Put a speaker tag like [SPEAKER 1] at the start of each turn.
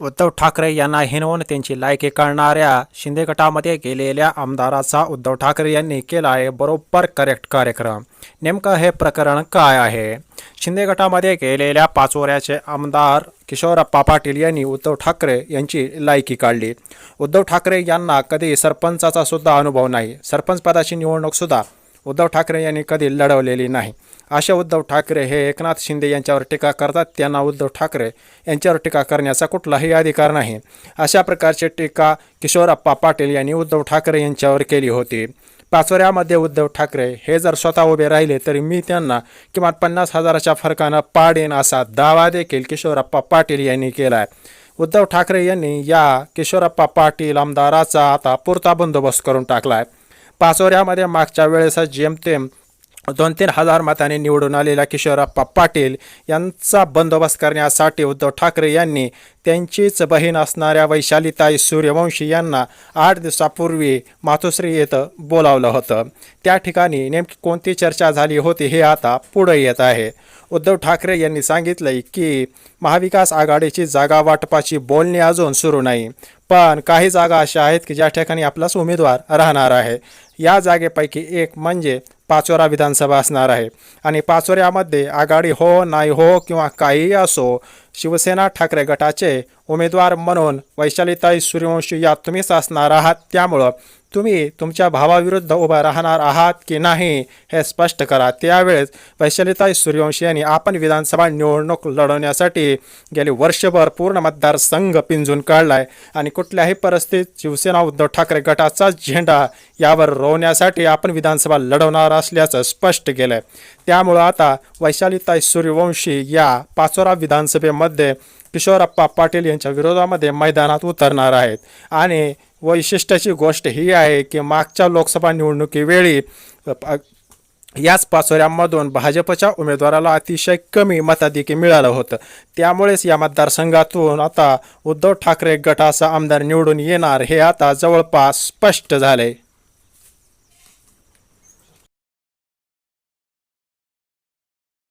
[SPEAKER 1] उद्धव ठाकरे यांना हिनवून त्यांची लायकी करणाऱ्या शिंदे गटामध्ये गेलेल्या आमदाराचा उद्धव ठाकरे यांनी केला आहे बरोबर करेक्ट कार्यक्रम. नेमकं हे प्रकरण काय आहे? शिंदे गटामध्ये गेलेल्या पाचोऱ्याचे आमदार किशोरप्पा पाटील यांनी उद्धव ठाकरे यांची लायकी काढली. उद्धव ठाकरे यांना कधी सरपंचाचा सुद्धा अनुभव नाही. सरपंच पदाची निवडणूक सुद्धा उद्धव ठाकरे यांनी कधी लढवलेली नाही. अशा उद्धव ठाकरे हे एकनाथ शिंदे यांच्यावर टीका करतात. त्यांना उद्धव ठाकरे यांच्यावर टीका करण्याचा कुठलाही अधिकार नाही. अशा प्रकारची टीका किशोरप्पा पाटील यांनी उद्धव ठाकरे यांच्यावर केली होती. पाचोऱ्यामध्ये उद्धव ठाकरे हे जर स्वतः उभे राहिले तरी मी त्यांना किमान पन्नास हजाराच्या फरकानं पाडेन असा दावा देखील किशोरप्पा पाटील यांनी केला आहे उद्धव ठाकरे यांनी या किशोरप्पा पाटील आमदाराचा आता पुरता बंदोबस्त करून टाकला आहे पाचोऱ्यामध्ये मागच्या वेळेस जेमतेम दोन तीन हजार मताने निवडून आलेल्या किशोरप्पा पाटील यांचा बंदोबस्त करण्यासाठी उद्धव ठाकरे यांनी त्यांचीच बहीण असणाऱ्या वैशालीताई सूर्यवंशी यांना आठ दिवसापूर्वी मातोश्री येथं बोलावलं होतं. त्या ठिकाणी नेमकी कोणती चर्चा झाली होती हे आता पुढं येत आहे. उद्धव ठाकरे यांनी सांगितलंय की महाविकास आघाडीची जागा वाटपाची बोलणी अजून सुरू नाही पण काही जागा अशा आहेत की ज्या ठिकाणी आपलाच उमेदवार राहणार आहे. या जागेपैकी एक म्हणजे पाचोरा विधानसभा असणार आहे. आणि पाचोऱ्यामध्ये आघाडी हो नाही हो किंवा काहीही असो शिवसेना ठाकरे गटाचे उमेदवार म्हणून वैशालीताई सूर्यवंशी या तुम्हीच असणार आहात. त्यामुळं तुम्ही तुमच्या भावाविरुद्ध उभा राहणार आहात की नाही हे स्पष्ट करा. त्यावेळेस वैशालीताई सूर्यवंशी यांनी आपण विधानसभा निवडणूक लढवण्यासाठी गेले वर्षभर पूर्ण मतदारसंघ पिंजून काढलाय आणि कुठल्याही परिस्थितीत शिवसेना उद्धव ठाकरे गटाचा झेंडा यावर रोवण्यासाठी आपण विधानसभा लढवणार असल्याचं स्पष्ट केलंय. त्यामुळं आता वैशालीताई सूर्यवंशी या पाचोरा विधानसभेमध्ये किशोरप्पा पाटील यांच्या विरोधामध्ये मैदानात उतरणार आहेत आणि वैशिष्ट्याची गोष्ट ही आहे की मागच्या लोकसभा निवडणुकीवेळी याच पाचोऱ्यांमधून भाजपच्या उमेदवाराला अतिशय कमी मताधिकी मिळालं होतं. त्यामुळेच या मतदारसंघातून आता उद्धव ठाकरे गटाचा आमदार निवडून येणार हे आता जवळपास स्पष्ट झालंय.